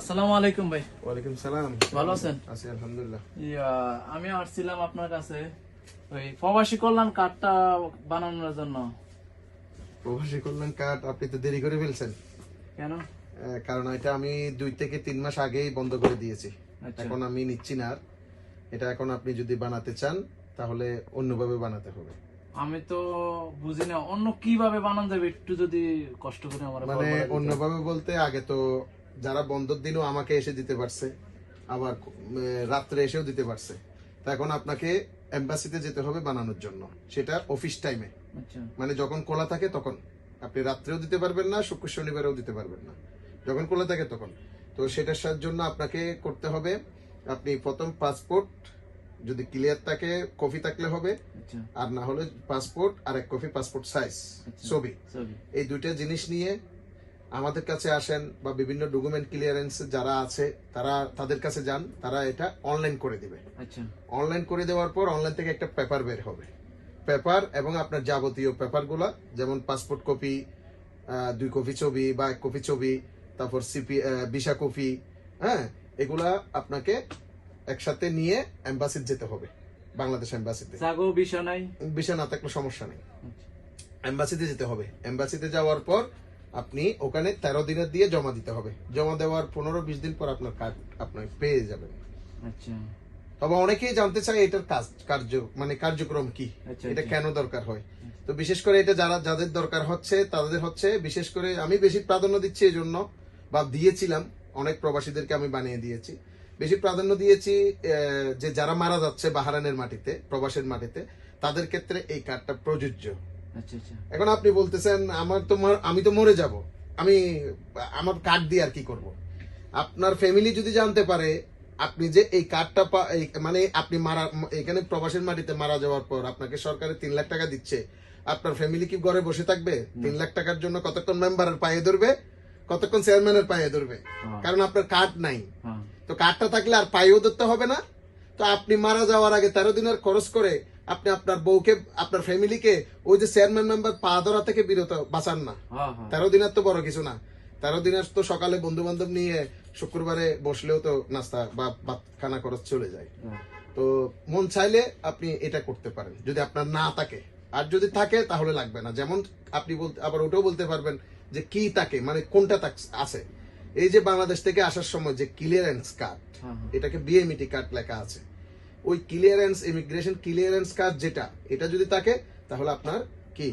আসসালামু আলাইকুম ভাই। ওয়ালাইকুম সালাম। ভালো আছেন? আছি আলহামদুলিল্লাহ। ইয়া, আমি আসছিলাম আপনার কাছে ওই প্রবাসী কল্যাণ কার্ডটা বানানোর জন্য। প্রবাসী কল্যাণ কার্ড আপনি তো দেরি করে ফেলছেন। কেন? কারণ এটা আমি দুই থেকে তিন মাস আগেই বন্ধ করে দিয়েছি। আচ্ছা। এখন আমি নিচ্ছি না আর। এটা এখন আপনি যদি বানাতে চান তাহলে অন্যভাবে বানাতে হবে। আমি তো বুঝি না অন্য কীভাবে বানান যাবে একটু যদি কষ্ট করে আমার মানে অন্যভাবে বলতে আগে তো যারা বন্ধর দিনও আমাকে এসে দিতে পারছে আবার রাত্রে এসেও দিতে পারছে। তা এখন আপনাকে এম্বাসিতে যেতে হবে বানানোর জন্য সেটা অফিস টাইমে। আচ্ছা। মানে যখন খোলা থাকে তখন। আপনি রাত্রেও দিতে পারবেন না শুক্র শনিবারেও দিতে পারবেন না। যখন খোলা থাকে তখন। তো সেটার জন্য আপনাকে করতে হবে আপনি প্রথম পাসপোর্ট যদি ক্লিয়ার থাকে কপি থাকলে হবে। আচ্ছা। আর না হলে পাসপোর্ট আর এক কপি পাসপোর্ট সাইজ আচ্ছা। ছবি। এই দুইটা জিনিস নিয়ে আমাদের কাছে আসেন বা বিভিন্ন ডকুমেন্ট ক্লিয়ারেন্স যারা আছে তারা তাদের কাছে যান তারা এটা অনলাইন করে দিবে। আচ্ছা। অনলাইন করে দেওয়ার পর অনলাইন থেকে একটা পেপার বের হবে। পেপার এবং আপনার যাবতীয় পেপারগুলা যেমন পাসপোর্ট কপি দুই কপি ছবি বা এক কপি ছবি তারপর সিপি ভিসা কপি হ্যাঁ? এগুলা আপনাকে একসাথে নিয়ে এম্বাসিতে যেতে হবে বাংলাদেশ এম্বাসিতে জাগো বিষয় নাই? ভিসা না থাকলে সমস্যা নেই। আচ্ছা। এম্বাসিতে যেতে হবে। এম্বাসিতে যাওয়ার পর আপনি ওখানে তেরো দিনের দিয়ে জমা দিতে হবে। জমা দেওয়ার পনেরো বিশ দিন পর আপনার কার্ড আপনার পেয়ে যাবেন। আচ্ছা। তবে অনেকেই জানতে চায় এটার কাজ কার্য মানে কার্যক্রম কি? আচ্ছা, এটা আচ্ছা। কেন দরকার হয়? তো বিশেষ করে এটা যারা যাদের দরকার হচ্ছে তাদের হচ্ছে বিশেষ করে আমি বেশি প্রাধান্য দিচ্ছি এই জন্য বা দিয়েছিলাম অনেক প্রবাসীদেরকে আমি বানিয়ে দিয়েছি। বেশি প্রাধান্য দিয়েছি যে যারা মারা যাচ্ছে বাহারানের মাটিতে প্রবাসের মাটিতে তাদের ক্ষেত্রে এই কার্ডটা প্রযোজ্য। আচ্ছা আচ্ছা এখন আপনি বলতেছেন আমার তো আমি তো মরে যাব। আমি আমার কার্ড দিয়ে আর কি করব? আপনার ফ্যামিলি যদি জানতে পারে আপনি যে এই কার্ডটা মানে আপনি মারা এখানে প্রবাসের মাটিতে মারা যাওয়ার পর আপনাকে সরকারে তিন লাখ টাকা দিচ্ছে আপনার ফ্যামিলি কি ঘরে বসে থাকবে? তিন লাখ টাকার জন্য কতক্ষণ মেম্বারের পায়ে ধরবে? কতক্ষণ চেয়ারম্যানের পায়ে ধরবে? হ্যাঁ। কারণ আপনার কার্ড নাই। হ্যাঁ। তো কার্ডটা থাকলে আর পায়েও ধরতে হবে না। তো আপনি মারা যাওয়ার আগে তেরো দিনের খরচ করে আপনি আপনার বউকে আপনার ফ্যামিলিকে ওই যে চেয়ারম্যান মেম্বার পা ধরা থেকে বিরত বাঁচান না। হ্যাঁ হ্যাঁ। তেরো দিনের তো বড় কিছু না। তেরো দিনের তো সকালে বন্ধু বান্ধব নিয়ে শুক্রবারে বসলেও তো নাস্তা বা ভাত খানা খরচ চলে যায়। হ্যাঁ। তো মন চাইলে আপনি এটা করতে পারেন যদি আপনার না থাকে। আর যদি থাকে তাহলে লাগবে না। যেমন আপনি বলতে আবার ওটাও বলতে পারবেন যে কি থাকে মানে কোনটা তাক- আছে। এই যে বাংলাদেশ থেকে আসার সময় যে ক্লিয়ারেন্স কার্ড। এটাকে বিএমইটি কার্ড লেখা আছে। ওই ক্লিয়ারেন্স ইমিগ্রেশন ক্লিয়ারেন্স কার্ড যেটা এটা যদি থাকে তাহলে আপনার কি?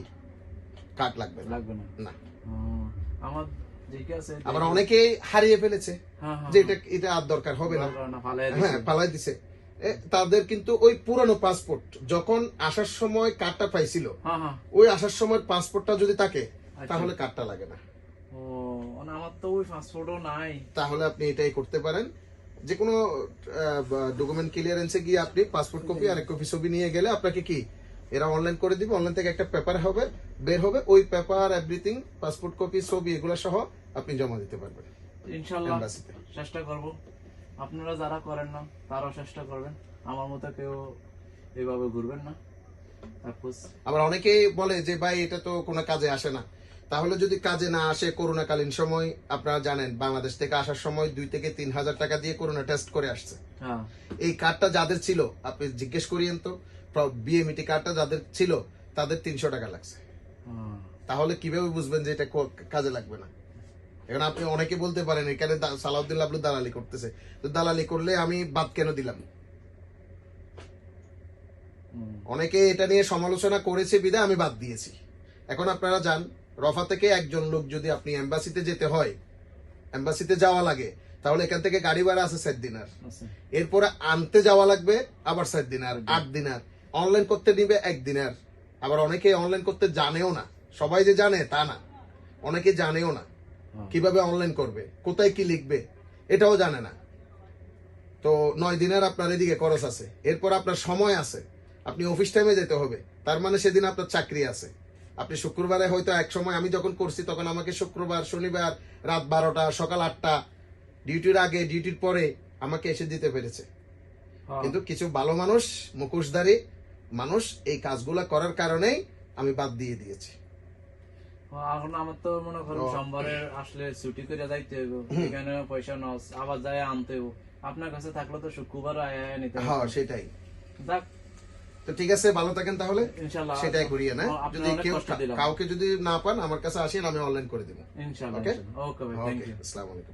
কার্ড লাগবে লাগবে না। না। আমার আবার অনেকেই হারিয়ে ফেলেছে হ্যাঁ হ্যাঁ যে এটা এটা আর দরকার হবে না। হ্যাঁ পালাই দিছে। তাদের কিন্তু ওই পুরানো পাসপোর্ট যখন আসার সময় কার্ডটা পাইছিল হ্যাঁ হ্যাঁ। ওই আসার সময় পাসপোর্টটা যদি থাকে আচ্ছা। তাহলে কার্ডটা লাগে না। ও মানে আমার তো ওই পাসপোর্টও নাই। তাহলে আপনি এটাই করতে পারেন। যে কোনো ডকুমেন্ট ক্লিয়ারেন্সে গিয়ে আপনি পাসপোর্ট কপি আর এক কপি ছবি নিয়ে গেলে আপনাকে কি? এরা অনলাইন করে দিবে অনলাইন থেকে একটা পেপার হবে বের হবে ওই পেপার এভরিথিং পাসপোর্ট কপি ছবি এগুলো সহ আপনি জমা দিতে পারবেন ইনশাল্লাহ চেষ্টা করব। আপনারা যারা করেন না তারাও চেষ্টা করবেন। আমার মতো কেউ এইভাবে ঘুরবেন না। তারপর আবার অনেকেই বলে যে ভাই এটা তো কোনো কাজে আসে না। তাহলে যদি কাজে না আসে করোনাকালীন সময় আপনারা জানেন বাংলাদেশ থেকে আসার সময় দুই থেকে তিন হাজার টাকা দিয়ে করোনা টেস্ট করে আসছে। হ্যাঁ। এই কার্ডটা যাদের ছিল আপনি জিজ্ঞেস করিয়েন তো বিএমইটি কার্ডটা যাদের ছিল তাদের তিনশো টাকা লাগছে। হ্যাঁ। তাহলে কীভাবে বুঝবেন যে এটা কাজে লাগবে না? এখন আপনি অনেকে বলতে পারেন এখানে সালাউদ্দিন লাবলু দালালি করতেছে। তো দালালি করলে আমি বাদ কেন দিলাম। অনেকে এটা নিয়ে সমালোচনা করেছে বিধায় আমি বাদ দিয়েছি। এখন আপনারা যান রফা থেকে একজন লোক যদি আপনি এম্বাসিতে যেতে হয় এম্বাসিতে যাওয়া লাগে তাহলে এখান থেকে গাড়ি ভাড়া আছে সাত দিনার এরপরে আনতে যাওয়া লাগবে আবার সাত দিনার আট দিনার। অনলাইন করতে নিবে এক দিনার আবার অনেকে অনলাইন করতে জানেও না। সবাই যে জানে তা না। অনেকে জানেও না হ্যাঁ। কীভাবে অনলাইন করবে কোথায় কি লিখবে এটাও জানে না। তো নয় দিনের আপনার এদিকে খরচ আছে। এরপর আপনার সময় আছে। আপনি অফিস টাইমে যেতে হবে। তার মানে সেদিন আপনার চাকরি আছে। আপনি শুক্রবারে হয়তো এক সময় আমি যখন করছি তখন আমাকে শুক্রবার শনিবার রাত বারোটা সকাল আটটা ডিউটির আগে ডিউটির পরে আমাকে এসে দিতে পেরেছে হ্যাঁ। কিন্তু কিছু ভালো মানুষ মুখোশধারী মানুষ এই কাজগুলা করার কারণেই আমি বাদ দিয়ে দিয়েছি এখন আমার তো মনে করেন ও। সোমবারে আসলে ছুটি করে যাইতে হইব এখানে পয়সা নস আবার যায় আনতে হইব আপনার কাছে থাকলে তো শুক্রবার আয় নিতে। হ্যাঁ সেটাই যাক তো ঠিক আছে ভালো থাকেন তাহলে। সেটাই করিয়ে না যদি কেউ কাউকে যদি না পান আমার কাছে আসেন আমি অনলাইন করে দেবো? ওকে ওকে ইউ আসসালামু আলাইকুম।